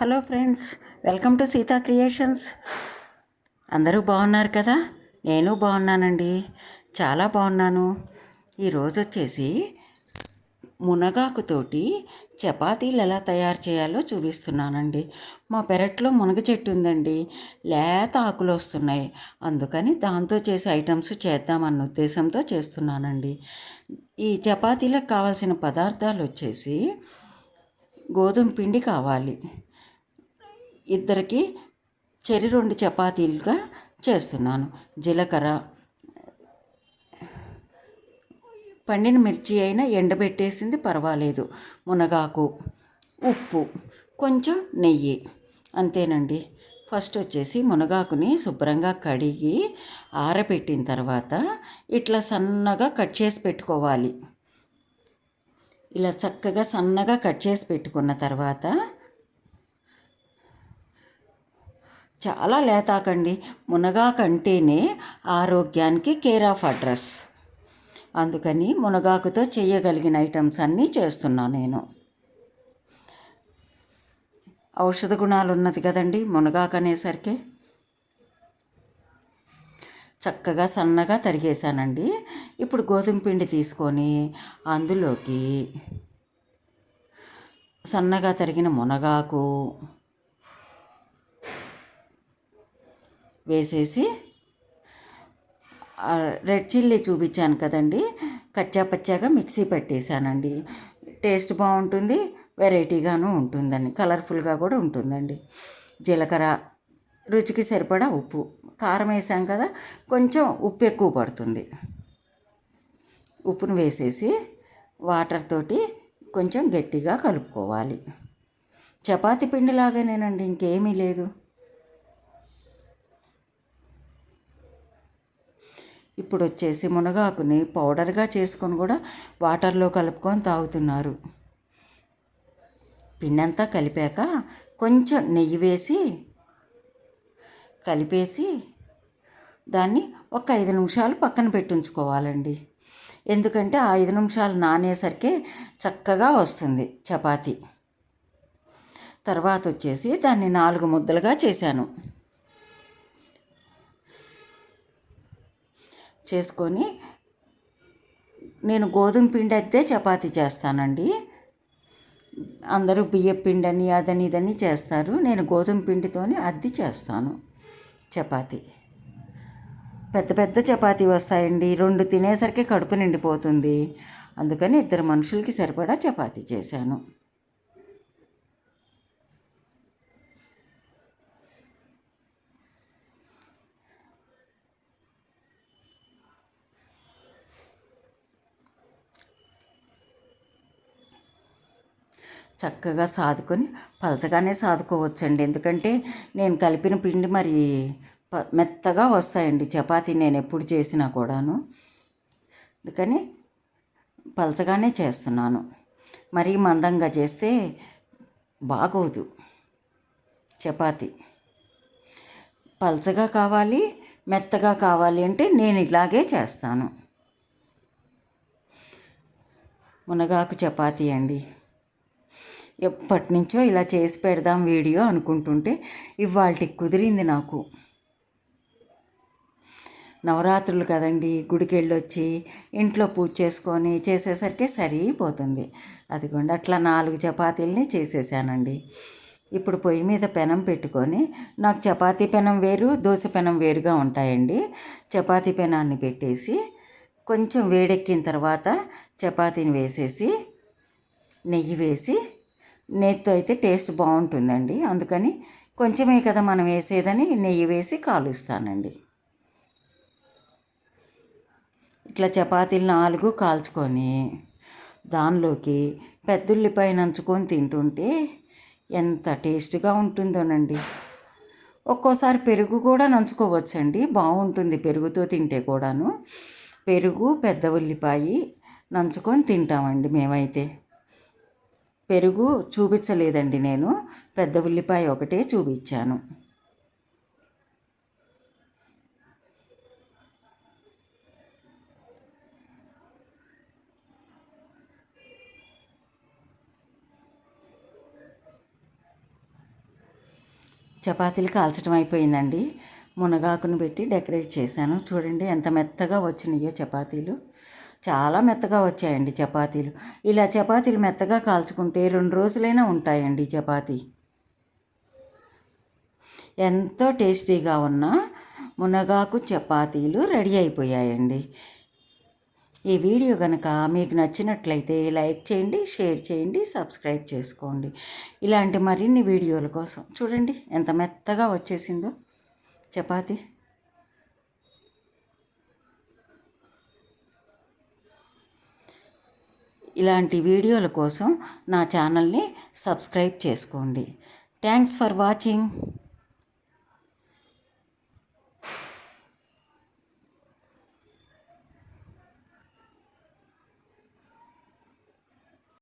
Hello friends welcome to Sita creations. అందరూ బాగున్నారు కదా? నేను బాగున్నానండి. చాలా బాగున్నాను. ఈరోజు వచ్చేసి మునగాకుతోటి చపాతీలు ఎలా తయారు చేయాలో చూపిస్తున్నానండి. మా పెరట్లో మునగ చెట్టు ఉందండి. లేత ఆకులు వస్తున్నాయి. అందుకని దాంతో చేసే ఐటమ్స్ చేద్దామన్న ఉద్దేశంతో చేస్తున్నానండి. ఈ చపాతీలకు కావాల్సిన పదార్థాలు వచ్చేసి గోధుమ పిండి కావాలి. ఇద్దరికి చెరి రెండు చపాతీలుగా చేస్తున్నాను. జీలకర్ర పండిన మిర్చి అయినా ఎండబెట్టేసింది పర్వాలేదు. మునగాకు ఉప్పు కొంచెం నెయ్యి. అంతేనండి. ఫస్ట్ వచ్చేసి మునగాకుని శుభ్రంగా కడిగి ఆరబెట్టిన తర్వాత ఇట్లా సన్నగా కట్ చేసి పెట్టుకోవాలి. ఇలా చక్కగా సన్నగా కట్ చేసి పెట్టుకున్న తర్వాత చాలా లేతాకండి. మునగాకంటేనే ఆరోగ్యానికి కేర్ ఆఫ్ అడ్రస్ అందుకని మునగాకుతో చేయగలిగిన ఐటమ్స్ అన్నీ చేస్తున్నాను నేను. ఔషధ గుణాలు ఉన్నది కదండి మునగాకు అనేసరికి. చక్కగా సన్నగా తరిగేశానండి. ఇప్పుడు గోధుమ పిండి తీసుకొని అందులోకి సన్నగా తరిగిన మునగాకు వేసేసి రెడ్ చిల్లీ చూపించాను కదండి. కచ్చా పచ్చాగా మిక్సీ పెట్టేశానండి. టేస్ట్ బాగుంటుంది వెరైటీగాను ఉంటుందండి. కలర్ఫుల్గా కూడా ఉంటుందండి. జీలకర్ర రుచికి సరిపడా ఉప్పు. కారం వేసాం కదా కొంచెం ఉప్పు ఎక్కువ పడుతుంది. ఉప్పును వేసేసి వాటర్ తోటి కొంచెం గట్టిగా కలుపుకోవాలి. చపాతి పిండిలాగానేనండి ఇంకేమీ లేదు. ఇప్పుడు వచ్చేసి మునగాకుని పౌడర్గా చేసుకొని కూడా వాటర్లో కలుపుకొని తాగుతున్నారు. పిండంతా కలిపాక కొంచెం నెయ్యి వేసి కలిపేసి దాన్ని ఒక ఐదు నిమిషాలు పక్కన పెట్టించుకోవాలండి. ఎందుకంటే ఆ ఐదు నిమిషాలు నానేసరికి చక్కగా వస్తుంది చపాతి. తర్వాత వచ్చేసి దాన్ని నాలుగు ముద్దలుగా చేశాను. చేసుకొని నేను గోధుమ పిండి అయితే చపాతీ చేస్తానండి. అందరూ బియ్య పిండి అదని ఇదని చేస్తారు. నేను గోధుమ పిండితోనే అద్ది చేస్తాను చపాతీ. పెద్ద పెద్ద చపాతీ వస్తాయండి. రెండు తినేసరికి కడుపు నిండిపోతుంది. అందుకని ఇద్దరు మనుషులకి సరిపడా చపాతీ చేశాను. చక్కగా సాదుకొని పలచగానే సాదుకోవచ్చండి. ఎందుకంటే నేను కలిపిన పిండి మరి మెత్తగా వస్తాయండి. చపాతీ నేను ఎప్పుడు చేసినా కూడాను. అందుకని పలచగానే చేస్తున్నాను. మరీ మందంగా చేస్తే బాగోదు చపాతీ. పలచగా కావాలి మెత్తగా కావాలి అంటే నేను ఇలాగే చేస్తాను. మునగాకు చపాతీ అండి. ఎప్పటి నుంచో ఇలా చేసి పెడదాం వీడియో అనుకుంటుంటే ఇవాళకి కుదిరింది నాకు. నవరాత్రులు కదండి గుడికి వెళ్ళొచ్చి ఇంట్లో పూజ చేసుకొని చేసేసరికి సరిపోతుంది. అదిగోండి అట్లా నాలుగు చపాతీలని చేసేసానండి. ఇప్పుడు పొయ్యి మీద పెనం పెట్టుకొని నాకు చపాతీ పెనం వేరు దోశ పెనం వేరుగా ఉంటాయండి. చపాతీ పెనాన్ని పెట్టేసి కొంచెం వేడెక్కిన తర్వాత చపాతీని వేసేసి నెయ్యి వేసి నెయ్యితో అయితే టేస్ట్ బాగుంటుందండి. అందుకని కొంచెమే కదా మనం వేసేదని నెయ్యి వేసి కాలుస్తానండి. ఇట్లా చపాతీలు నాలుగు కాల్చుకొని దానిలోకి పెద్దుల్లిపాయ నంచుకొని తింటుంటే ఎంత టేస్ట్గా ఉంటుందోనండి. ఒక్కోసారి పెరుగు కూడా నంచుకోవచ్చండి. బాగుంటుంది పెరుగుతో తింటే కూడాను. పెరుగు పెద్ద ఉల్లిపాయ నంచుకొని తింటామండి మేమైతే. పెరుగు చూపించలేదండి నేను. పెద్ద ఉల్లిపాయ ఒకటే చూపించాను. చపాతీలు కాల్చడం అయిపోయిందండి. మునగాకును పెట్టి డెకరేట్ చేశాను. చూడండి ఎంత మెత్తగా వచ్చినాయో చపాతీలు. చాలా మెత్తగా వచ్చాయండి చపాతీలు. ఇలా చపాతీలు మెత్తగా కాల్చుకుంటే రెండు రోజులైనా ఉంటాయండి చపాతీ. ఎంతో టేస్టీగా ఉన్న మునగాకు చపాతీలు రెడీ అయిపోయాయండి. ఈ వీడియో కనుక మీకు నచ్చినట్లయితే లైక్ చేయండి షేర్ చేయండి సబ్స్క్రైబ్ చేసుకోండి. ఇలాంటి మరిన్ని వీడియోల కోసం చూడండి ఎంత మెత్తగా వచ్చేసిందో చపాతీ. ఇలాంటి వీడియోల కోసం నా ఛానల్ని సబ్స్క్రైబ్ చేసుకోండి. Thanks for watching.